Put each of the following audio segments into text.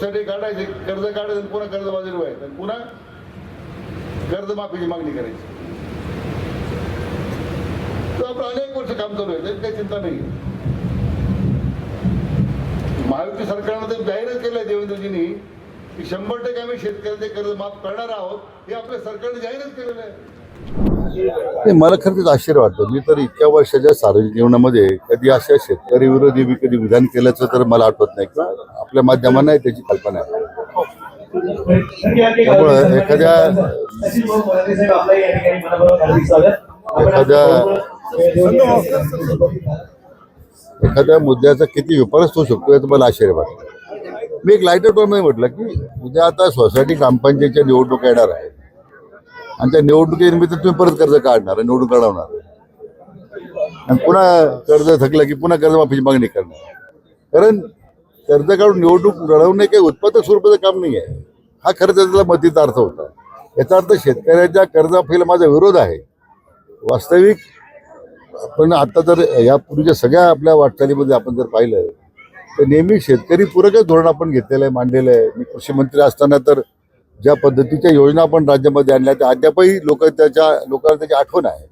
Subsidy काढायची कर्ज काढायचं आणि पुन्हा कर्जबाजारी व्हायचं. पुन्हा कर्जमाफीची मागणी करायची. तर आपलं अनेक वर्ष काम चालू आहे त्याची काही चिंता नाही. महायुती सरकारनं तर जाहीरच केलंय देवेंद्रजींनी की शंभर टक्के आम्ही शेतकऱ्याचे कर्ज माफ करणार आहोत हे आपल्या सरकारने जाहीरच केलेलं आहे. नाही मला खरंच आश्चर्य वाटतं. मी तर इतक्या वर्षाच्या सार्वजनिक जीवनामध्ये कधी अशा शेतकरी विरोधी मी कधी विधान केल्याचं तर मला आठवत नाही. किंवा आपल्या माध्यमांना त्याची कल्पना आहे. त्यामुळं एखाद्या एखाद्या एखाद्या मुद्द्याचा किती विपर्यस्त होऊ शकतो याचं मला आश्चर्य वाटतं. मी एक लायटर टोनमध्ये म्हटलं की उद्या आता सोसायटी ग्रामपंचायतच्या निवडणूक येणार आहे आणि त्या निवडणुकीनिमित्त तुम्ही परत कर्ज काढणार निवडणूक लढवणार. आणि पुन्हा कर्ज थकलं की पुन्हा कर्जमाफीची मागणी करणार. कारण कर्ज काढून निवडणूक लढवणे काही उत्पादक स्वरूपाचं काम नाही आहे. हा खरं त्याचा मतीचा अर्थ होता. याचा अर्थ शेतकऱ्याच्या कर्जमाफीला माझा विरोध आहे. वास्तविक आपण आता जर यापूर्वीच्या सगळ्या आपल्या वाटचालीमध्ये आपण जर पाहिलं तर नेहमी शेतकरी पूरकच धोरण आपण घेतलेलं आहे मांडलेलं आहे. मी कृषी मंत्री असताना तर ज्या पद्धतीच्या योजना आपण राज्यामध्ये आणल्या त्या अद्यापही लोक त्याच्या लोकांना त्याची आठवण आहे.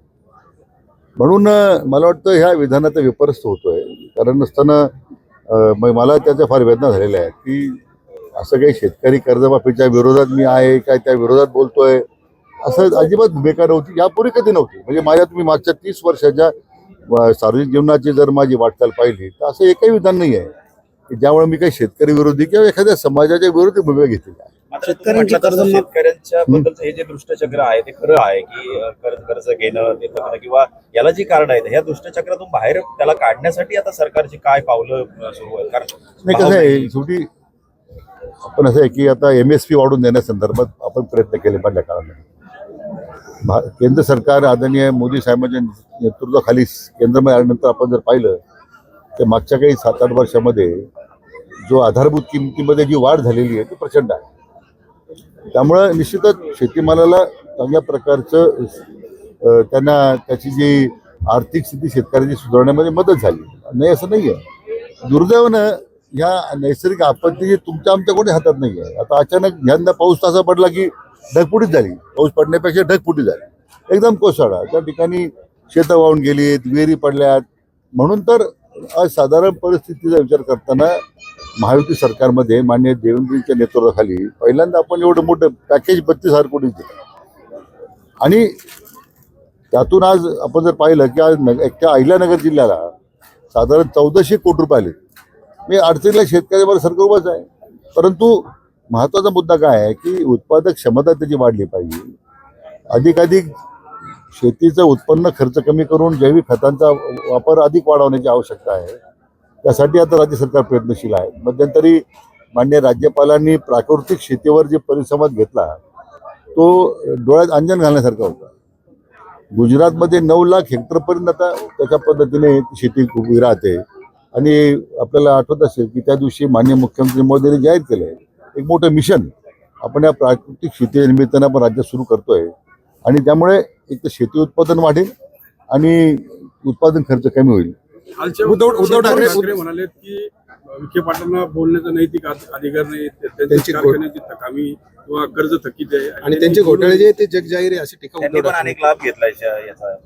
म्हणून मला वाटतं ह्या विधानाचा विपर्यस्त होतोय. कारण नसताना मला त्याच्या फार वेदना झालेल्या आहेत की असं काही शेतकरी कर्जमाफीच्या विरोधात मी आहे काय त्या विरोधात बोलतोय असं अजिबात भूमिका नव्हती यापूर्वी कधी नव्हती. म्हणजे माझ्या तुम्ही मागच्या तीस वर्षाच्या सार्वजनिक जीवनाची जर माझी वाटचाल पाहिली तर असं एकही विधान नाही आहे की ज्यामुळे मी काही शेतकरी विरोधी किंवा एखाद्या समाजाच्या विरोधी भूमिका घेतलेली आहे म्हटलं तसं शेतकऱ्यांच्या बद्दलचं हे जे दुष्टचक्र आहे ते खरं आहे की कर्ज कर्ज घेणं ते थकणं किंवा याला जी कारण आहेत ह्या दुष्टचक्रातून बाहेर त्याला काढण्यासाठी आता सरकारची काय पावलं सुरू आहेत? कारण नाही कसं आहे शेवटी आपण असं आहे की आता एम एस पी वाढून देण्यासंदर्भात आपण प्रयत्न केले पहिल्या काळामध्ये. केंद्र सरकार आदरणीय मोदी साहेबांच्या नेतृत्वाखाली केंद्रामध्ये आल्यानंतर आपण जर पाहिलं तर मागच्या काही सात आठ वर्षामध्ये जो आधारभूत किमतीमध्ये जी वाढ झालेली आहे ती प्रचंड आहे. त्यामुळं निश्चितच शेतीमालाला चांगल्या प्रकारचं त्यांना त्याची जी आर्थिक स्थिती शेतकऱ्याची सुधारण्यामध्ये मदत झाली. नाही असं नाही आहे दुर्दैवानं ह्या नैसर्गिक आपत्ती तुमच्या आमच्या कोणी हातात नाही आहे आता अचानक यंदा पाऊस तसा पडला की ढगफुटीच झाली. पाऊस पडण्यापेक्षा ढगफुटी झाली. एकदम कोसळा त्या ठिकाणी शेतं वाहून गेलीत विहिरी पडल्यात. म्हणून तर असाधारण साधारण परिस्थितीचा विचार करताना महायुती सरकारमध्ये मान्य देवेंद्रजींच्या नेतृत्वाखाली पहिल्यांदा आपण एवढं मोठं पॅकेज बत्तीस हजार कोटी दिलं. आणि त्यातून आज आपण जर पाहिलं की आज नग एकट्या अहिल्यानगर जिल्ह्याला साधारण चौदाशे कोटी रुपये आले. मी अडचणीला शेतकऱ्यावर सरकार उभाच आहे. परंतु महत्त्वाचा मुद्दा काय आहे की उत्पादक क्षमता त्याची वाढली पाहिजे. अधिकाधिक शेतीचं उत्पन्न खर्च कमी करून जैविक खतांचा वापर अधिक वाढवण्याची आवश्यकता आहे. त्यासाठी आता राज्य सरकार प्रयत्नशील आहे. मध्यंतरी मान्य राज्यपालांनी प्राकृतिक शेतीवर जे परिसंवाद घेतला तो डोळ्यात अंजन घालण्यासारखा होता. गुजरातमध्ये नऊ लाख हेक्टरपर्यंत आता त्याच्या पद्धतीने ती शेती उभी राहते. आणि आपल्याला आठवत असेल की त्या दिवशी मान्य मुख्यमंत्री मोदींनी जाहीर केलं आहे एक मोठं मिशन आपण या प्राकृतिक शेती निमित्तानं आपण राज्यात सुरू करतोय. आणि त्यामुळे एक तर शेती उत्पादन वाढेल आणि उत्पादन खर्च कमी होईल. उद्धव- उद्धव ठाकरे- म्हणाले की विखे पाटलांना बोलण्याचा नैतिक अधि- अधिकार नाही त्यांची कारखान्याची थकामी किंवा कर्ज थकीत आहे. आणि त्यांचे घोटाळे जे ते जगजाहीर आहे अशी टीका अनेक लाभ याचा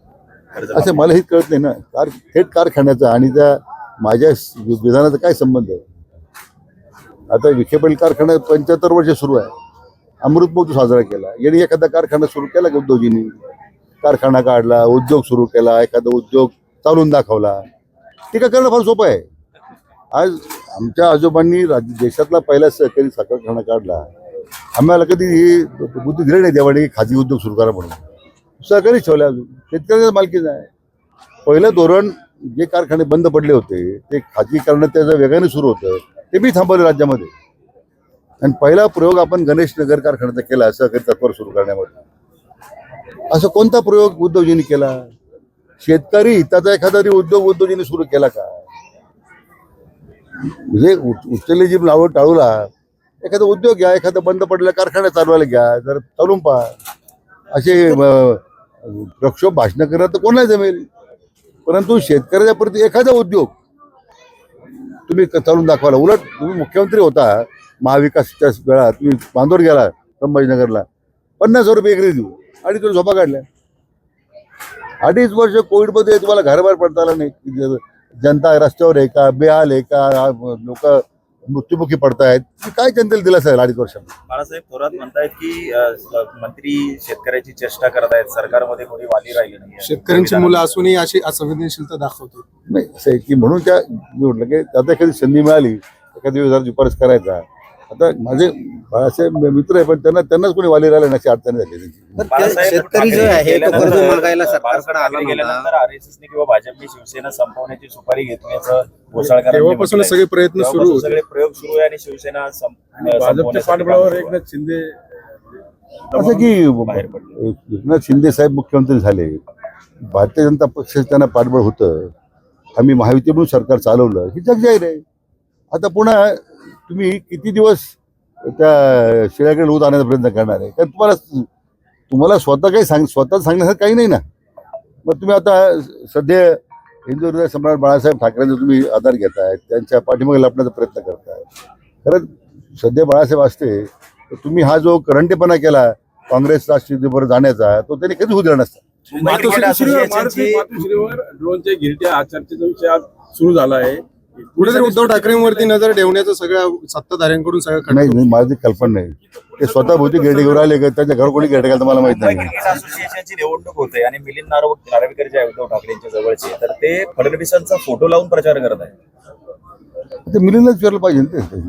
असं मला हे कळत नाही ना. कार थेट कारखान्याचा आणि त्या माझ्या स- विधानाचा काय संबंध आहे? आता विखे पाटील कारखाना पंच्याहत्तर वर्ष सुरू आहे. अमृत महोत्सव साजरा केला. यांनी एखादा कारखाना सुरू केला का उद्योजींनी कारखाना काढला उद्योग सुरू केला एखादा उद्योग चालून दाखवला. टीका करणं फार सोपं आहे. आज आमच्या आजोबांनी राज्य देशातला पहिला सहकारी साखर कारखाना काढला. आम्हाला कधी ही बुद्धी दिली नाही देवाने की खाजगी उद्योग सुरू करा म्हणून. सहकारी ठेवले अजून. शेतकऱ्याच्या मालकीच आहे. पहिलं धोरण जे कारखाने बंद पडले होते ते खाजगी करणं त्याचं वेगाने सुरू होतं. ते मी थांबवले राज्यामध्ये. आणि पहिला प्रयोग आपण गणेश नगर कारखान्याचा केला सहकारी तत्पर सुरू करण्यामध्ये. असं कोणता प्रयोग उद्धवजींनी केला? शेतकरी हिताचा एखादा तरी उद्योग उद्योजीने सुरू केला का? म्हणजे उचलले जी लावड टाळूला एखादा उद्योग घ्या एखादा बंद पडलेला कारखाना चालवायला घ्या जर चालून पहा. असे प्रक्षोभ भाषणं करणं तर कोणाला जमेल? परंतु शेतकऱ्याच्या प्रती एखादा उद्योग तुम्ही चालून दाखवाला उलट तुम्ही मुख्यमंत्री होता महाविकासच्या वेळा तुम्ही बांदोर गेला संभाजीनगरला. पन्नास हजार रुपये एकरी देऊ. आणि तुम्ही झोपा काढल्या. अडीच वर्ष कोविडमध्ये तुम्हाला घराबाहेर पडता आलं नाही. जनता रस्त्यावर आहे का? बेहाल आहे का? लोक मृत्युमुखी पडतायत. काय जनतेला दिलं असेल अडीच वर्षात बाळासाहेब थोरात म्हणतायत की मंत्री शेतकऱ्याची चेष्टा करतायत. सरकारमध्ये कोणी वाली राहिले नाही शेतकऱ्यांची मुलं असूनही अशी असंवेदनशीलता दाखवतो. नाही असं आहे की म्हणून त्या मी म्हटलं की आता एखादी संधी मिळाली एखादी वेळी जरा जुपारस करायचा आता माझे बाळासाहेब मित्र आहे पण त्यांना त्यांनाच कोणी वाली राहिले नशी अडचणी झाली त्यांची बाळासाहेब शेतकरी जो ठाकरे आहे तो गेल्यानंतर- कर्ज मागायला सरकारकडे बाळासाहेब आला ठाकरे नव्हता. गेल्यानंतर आरएसएसने किंवा भाजपने शिवसेना संपवण्याची सुपारी घेतल्याचं तेव्हापासून म्हटलंय. सगळे प्रयत्न सुरू तेव्हापासून होते सगळे प्रयोग सुरू आहे आणि शिवसेना भाजपच्या पाठबळावर काम सुरू आहे. एकनाथ शिंदे असं की बाहेर पडले. एकनाथ शिंदे साहेब मुख्यमंत्री झाले भारतीय जनता पक्षाचं त्यांना पाठबळ होतं आम्ही महायुती म्हणून सरकार चालवलं ही जग जाहीर आहे आता पुन्हा तुम्ही किती दिवस त्या शिळ्याकडे लूत आणण्याचा प्रयत्न करणार आहे? कारण तुम्हाला तुम्हाला स्वतः काही सांग स्वतः सांगण्यासारखं काही नाही ना. मग तुम्ही आता सध्या हिंदू हृदय सम्राट बाळासाहेब ठाकरेंचा तुम्ही आधार घेताय त्यांच्या पाठीमागे लपण्याचा प्रयत्न करताय. खरं सध्या बाळासाहेब असते तर तुम्ही हा जो करंटेपणा केला काँग्रेस राष्ट्रवादीवर जाण्याचा तो त्यांनी कधी होऊ दिला नसता. ड्रोनच्या गिरट्या हा चर्चेचा विषय आज सुरू झाला आहे. कुठेतरी उद्धव ठाकरेंवरती नजर ठेवण्याचं सगळ्या सत्ताधाऱ्यांकडून सगळं नाही माझी कल्पना नाही. ते स्वतः भोवती गेडे घेऊन आले का? त्यांच्या घर कोणी घालतं मला माहीत नाही. क्रिकेट असोसिएशनची निवडणूक होते आणि मिलिंद नार्वेकर जे आहे उद्धव ठाकरेंच्या जवळचे तर ते फडणवीसांचा फोटो लावून प्रचार करत आहेत. ते मिलिंदच विचारलं पाहिजे ना ते.